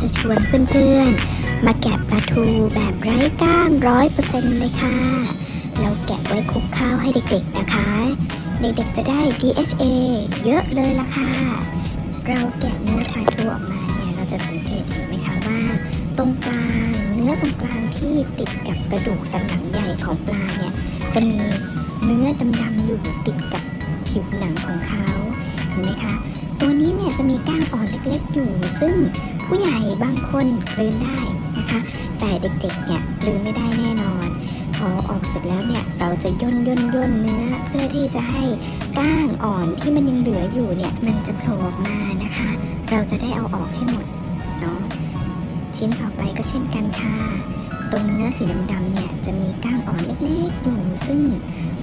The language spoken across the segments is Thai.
จะชวนเพื่อนๆ มาแกะปลาทูแบบไร้ก้างร้อยเปอร์เซ็นต์เลยค่ะ เราแกะไว้คลุกข้าวให้เด็กๆนะคะ เด็กๆจะได้ DHA เยอะเลยล่ะค่ะ เราแกะเนื้อปลาทูออกมาเนี่ยเราจะสังเกตเห็นไหมคะว่า ตรงกลางเนื้อตรงกลางที่ติดกับกระดูกสันหลังใหญ่ของปลาเนี่ยจะมีเนื้อดำๆอยู่ติดกับผิวหนังของเขาเห็นไหมคะตัวนี้เนี่ยจะมีก้างอ่อนเล็กๆอยู่ ซึ่ง ผู้ใหญ่บางคนลืนได้นะคะ แต่เด็กๆเนี่ยลืนไม่ได้แน่นอน พอออกเสร็จแล้วเนี่ยเราจะย่นย่นย่นเนื้อ เพื่อที่จะให้ก้างอ่อนที่มันยังเหลืออยู่เนี่ยมันจะโผล่ออกมานะคะ เราจะได้เอาออกให้หมดเนาะชิ้นต่อไปก็เช่นกันค่ะ ตรงเนื้อสีดำๆเนี่ยจะมีก้างอ่อนเล็กๆอยู่ซึ่ง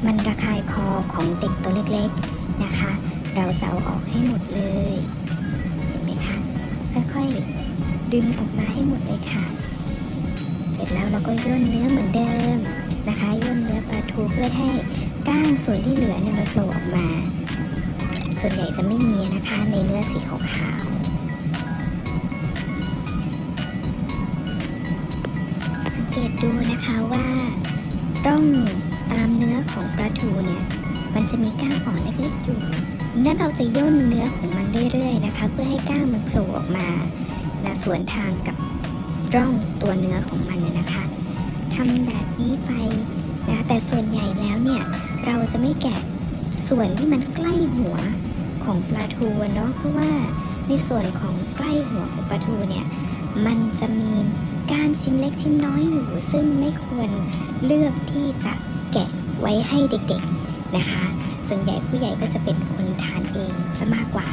มันระคายคอของเด็กตัวเล็กๆนะคะ เราจะเอาออกให้หมดเลย ค่อยๆ ดึงออกมาให้หมดเลยค่ะ เสร็จแล้วเราก็ย่นเนื้อเหมือนเดิมนะคะย่นเนื้อปลาทูเพื่อให้ก้างส่วนที่เหลือเนี่ยมันโผล่ออกมา ส่วนใหญ่จะไม่มีนะคะในเนื้อสีขาวๆสังเกตดูนะคะว่าร่องตามเนื้อของปลาทูเนี่ยมันจะมีก้างอ่อนเล็กๆอยู่ นั่นเราจะย่นเนื้อของ นเรื่อยๆนะคะ เพื่อให้ก้างมันโผล่ออกมานะสวนทางกับร่องตัวเนื้อของมันน่ะนะคะทำแบบนี้ไปนะแต่ส่วนใหญ่แล้วเนี่ย เราจะไม่แกะส่วนที่มันใกล้หัวของปลาทูเนาะเพราะว่าในส่วนของใกล้หัวของปลาทูเนี่ยมันจะมีก้างชิ้นเล็กชิ้นน้อยอยู่ ซึ่งไม่ควรเลือกที่จะแกะไว้ให้เด็กๆนะคะ ส่วนใหญ่ผู้ใหญ่ก็จะเป็นคนทานเองซะมากกว่า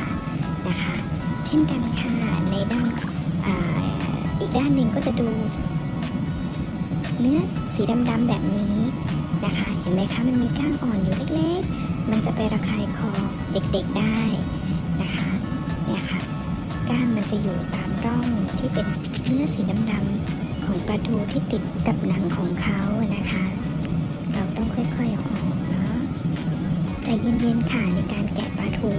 นะคะ เช่นกันค่ะในด้านออีกด้านหนึ่งก็จะดู เนื้อสีดำๆแบบนี้นะคะ เห็นไหมคะมันมีก้างอ่อนอยู่เล็กๆ มันจะไประคายคอเด็กๆได้นะคะเนี่ยค่ะก้างมันจะอยู่ตามร่องที่เป็นเนื้อสีดำๆของปลาทูที่ติดกับหนังของเขานะคะ เราต้องค่อยๆอออกเนาะใจเย็นๆค่ะในการแกะปลาทู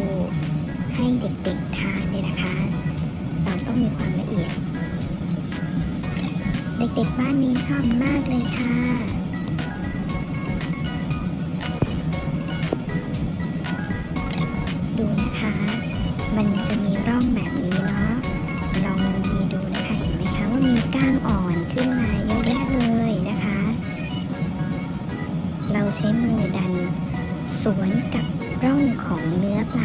ให้เด็กๆทานเนี่ยนะคะ เราต้องมีความละเอียด เด็กๆบ้านนี้ชอบมากเลยค่ะดูนะคะ มันจะมีร่องแบบนี้เนาะ ลองดีดูนะคะ เห็นไหมคะว่ามีก้างอ่อนขึ้นมาเยอะแยะเลยนะคะ เราใช้มือดัน สวนกับร่องของเนื้อปลา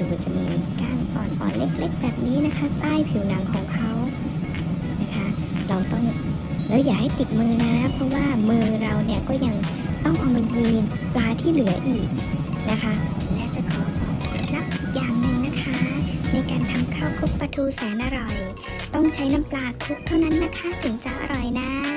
ดูจะมีก้างอ่อนๆเล็กๆ แบบนี้นะคะ ใต้ผิวหนังของเขานะคะ เราต้องแล้วอย่าให้ติดมือนะ เพราะว่ามือเราเนี่ยก็ยังต้องเอามายีนปลาที่เหลืออีกนะคะ และจะขอบอกเคล็ดลับอีกอย่างหนึ่งนะคะ ในการทำข้าวคลุกปลาทูแสนอร่อย ต้องใช้น้ำปลาคลุกเท่านั้นนะคะ ถึงจะอร่อยนะ